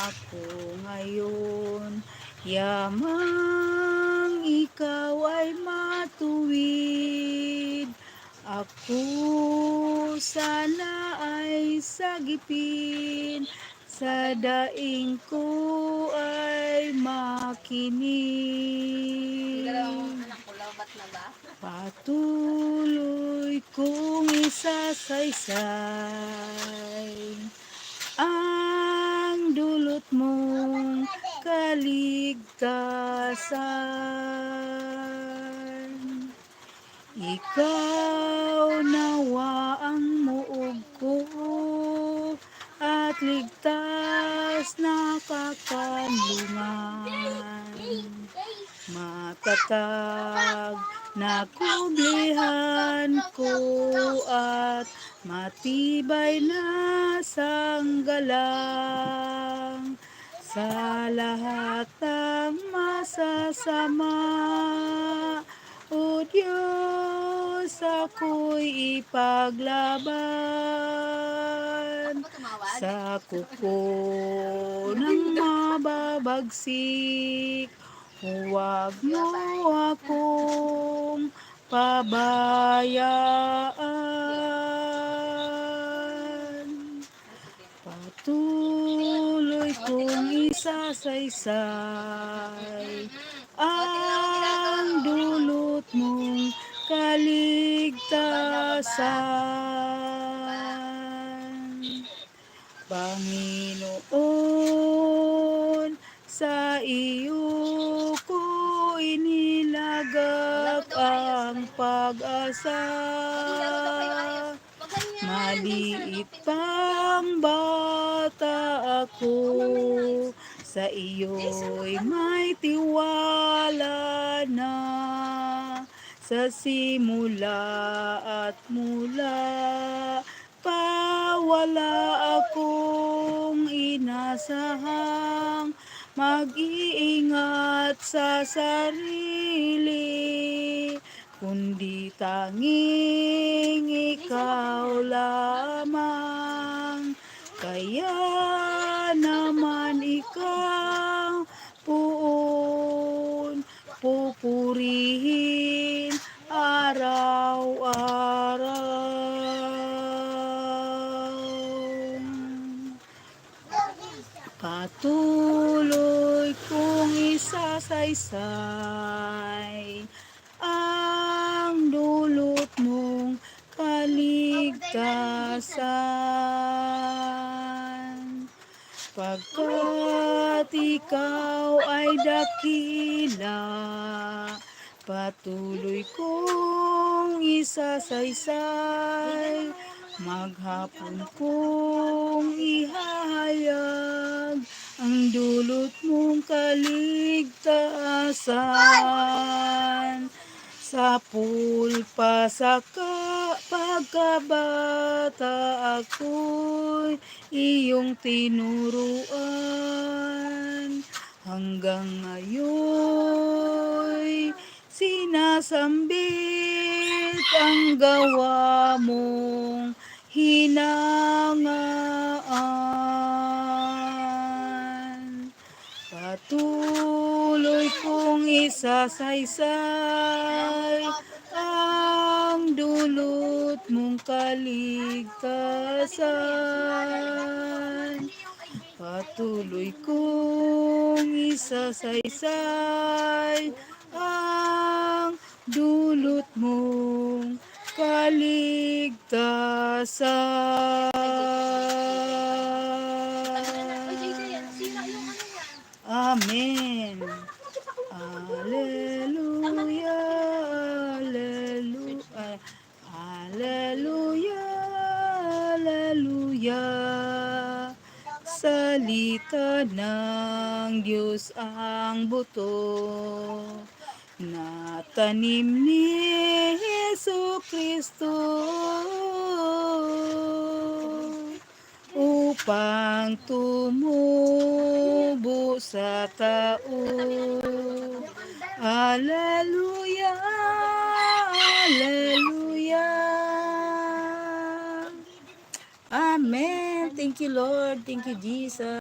ako ngayon. Yamang ikaw ay matuwid. Ako sana ay sagipin. Sa daing ko ay makinig. Dalawang anak ko, labat na ba? Patuloy kong isasaysay ang dulot mong kaligtasan. Ikaw nawa ang muog ko at ligtas na kakanlungan. Matatag na kublihan ko at matibay na sanggalang sa lahat ng masasama. O Diyos, ako'y ipaglaban sa kuko ng mababagsik. Huwag mo akong pabayaan. Kong isasaysay ang dulot mong kaligtasan. Panginoon, sa iyo ko inilagak ang pag-asa. Maliit pang bata ako, sa iyo'y may tiwala na. Sa simula at mula, pa wala akong inasahang mag-iingat sa sarili, kundi tanging ikaw lamang. Isasaysay ang dulot mong kaligtasan. Pagkat ikaw ay dakila, patuloy kong isasaysay. Maghapon kong ihahayag ang dulot mong kaligtasan. Sa pulpa sa ka, pagkabata ako'y iyong tinuruan. Hanggang ngayon sinasambit ang gawa mong hinangaan. Patuloy kong isasaysay ang dulot mong kaligtasan. Patuloy kong isasaysay ang dulot mong kaligtasan. Amen. Aleluya, aleluya, aleluya, aleluya. Salita ng Diyos ang buto na tanim ni Yesu Kristo upang tumubo sa tao. Hallelujah, hallelujah. Amen. Thank you, Lord. Thank you, Jesus.